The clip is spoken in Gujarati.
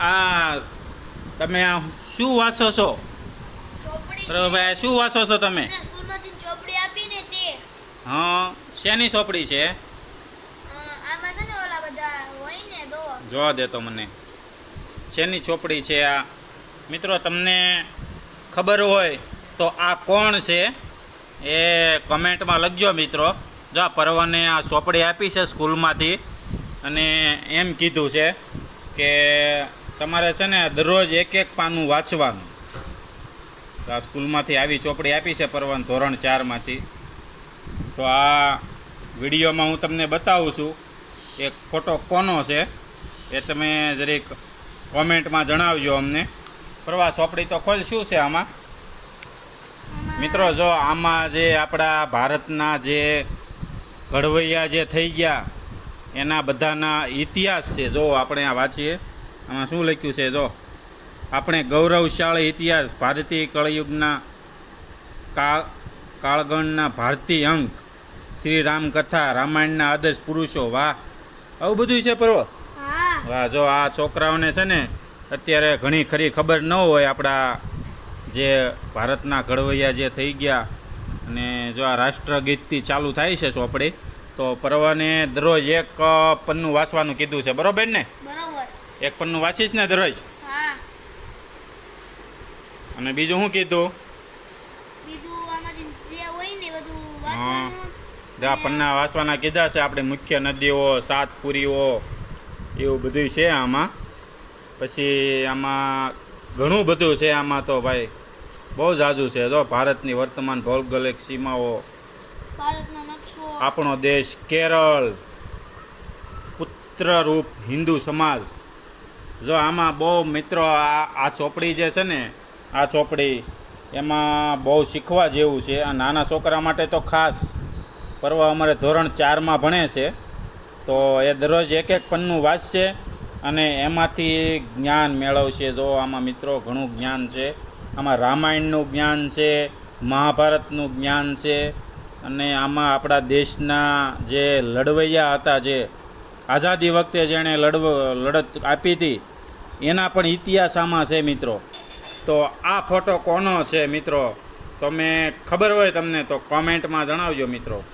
આ તમે આ શું વાંચો છો? ભાઈ પ્રભુભાઈ શું વાંચો છો તમે? હા શેની ચોપડી છે? જોવા દે. તો મને. શેની ચોપડી છે આ? મિત્રો તમને ખબર હોય તો આ કોણ છે? એ કમેન્ટમાં લખજો મિત્રો. જો આ પરવાને આ ચોપડી આપી છે સ્કૂલમાંથી અને એમ કીધું છે. કે તમારે છે ને દરરોજ એક એક પાનું વાંચવાનું. આ સ્કૂલમાંથી આવી ચોપડી આપી છે પરવાન ધોરણ ચારમાંથી. તો આ વિડીયોમાં હું તમને બતાવું છું, એક ફોટો કોનો છે એ તમે જરીક કોમેન્ટમાં જણાવજો અમને. પ્રવાસ ચોપડી તો ખોલ, શું છે આમાં? મિત્રો, જો આમાં જે આપણા ભારતના જે ઘડવૈયા જે થઈ ગયા એના બધાના ઇતિહાસ છે. જો આપણે આ વાંચીએ આમાં શું લખ્યું છે? જો આપણે ગૌરવશાળી ઇતિહાસ ભારતીય કળયુગના કાળ કાળગણના ભારતીય અંક શ્રી રામકથા રામાયણના આદર્શ પુરુષો વાહ! આવું બધું છે પર્વ? વાહ જો આ છોકરાઓને છે ને અત્યારે ઘણી ખરી ખબર ન હોય આપણા જે ભારતના ઘડવૈયા જે થઈ ગયા અને જો આ રાષ્ટ્રગીતથી ચાલુ થાય છે ચોપડી તો પરવાને દરરોજ એક પન્નું વાંચવાનું કીધું છે. બરોબર ને? બરોબર. એક પન્નું વાંચીશ ને દરરોજ? હા. અને બીજું શું કીધું? બીજું આમાંથી જે હોય ને બધું હા. વાંચવાનું. જે પન્ના વાંચવાના કીધા છે આપણે મુખ્ય નદીઓ સાતપુરીઓ એવું બધું છે આમાં. પછી આમાં ઘણું બધું છે આમાં તો ભાઈ બહુ જાજુ છે. જો ભારતની વર્તમાન ભૌગોલિક સીમાઓ. નકશો આપણો દેશ કેરળ. પુત્રરૂપ હિન્દુ સમાજ. જો આમાં બહુ મિત્રો આ આ ચોપડી જે છે ને, આ ચોપડી એમાં બહુ શીખવા જેવું છે. આ નાના છોકરા માટે તો ખાસ પર્વ અમારે ધોરણ ચારમાં ભણે છે. તો એ દરરોજ એક એક પન્નું વાંચશે અને એમાંથી જ્ઞાન મેળવશે. જો આમાં મિત્રો ઘણું જ્ઞાન છે. આમાં રામાયણનું જ્ઞાન છે, મહાભારતનું જ્ઞાન છે અને આમાં આપણા દેશના જે લડવૈયા હતા, જે આઝાદી વખતે જેણે લડવ, લડત આપી હતી, એના પણ ઇતિહાસ આમાં છે મિત્રો. તો આ ફોટો કોનો છે મિત્રો? તમે ખબર હોય તમને તો કોમેન્ટમાં જણાવજો મિત્રો.